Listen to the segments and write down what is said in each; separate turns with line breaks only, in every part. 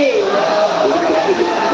Amém.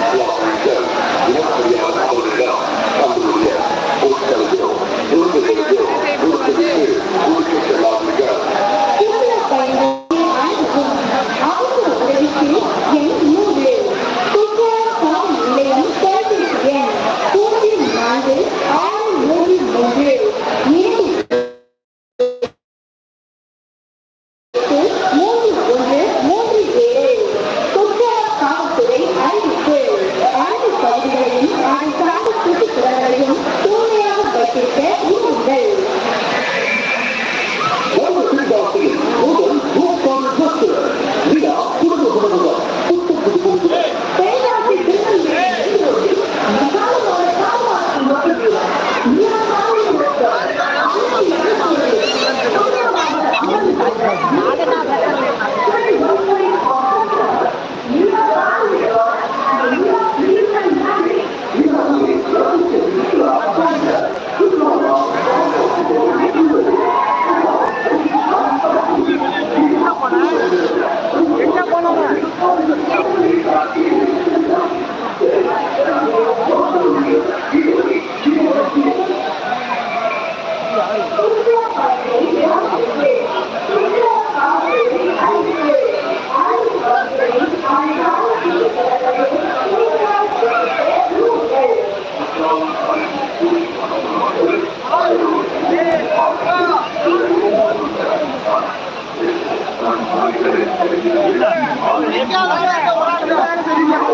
போராட்டம் ஆரம்பித்தது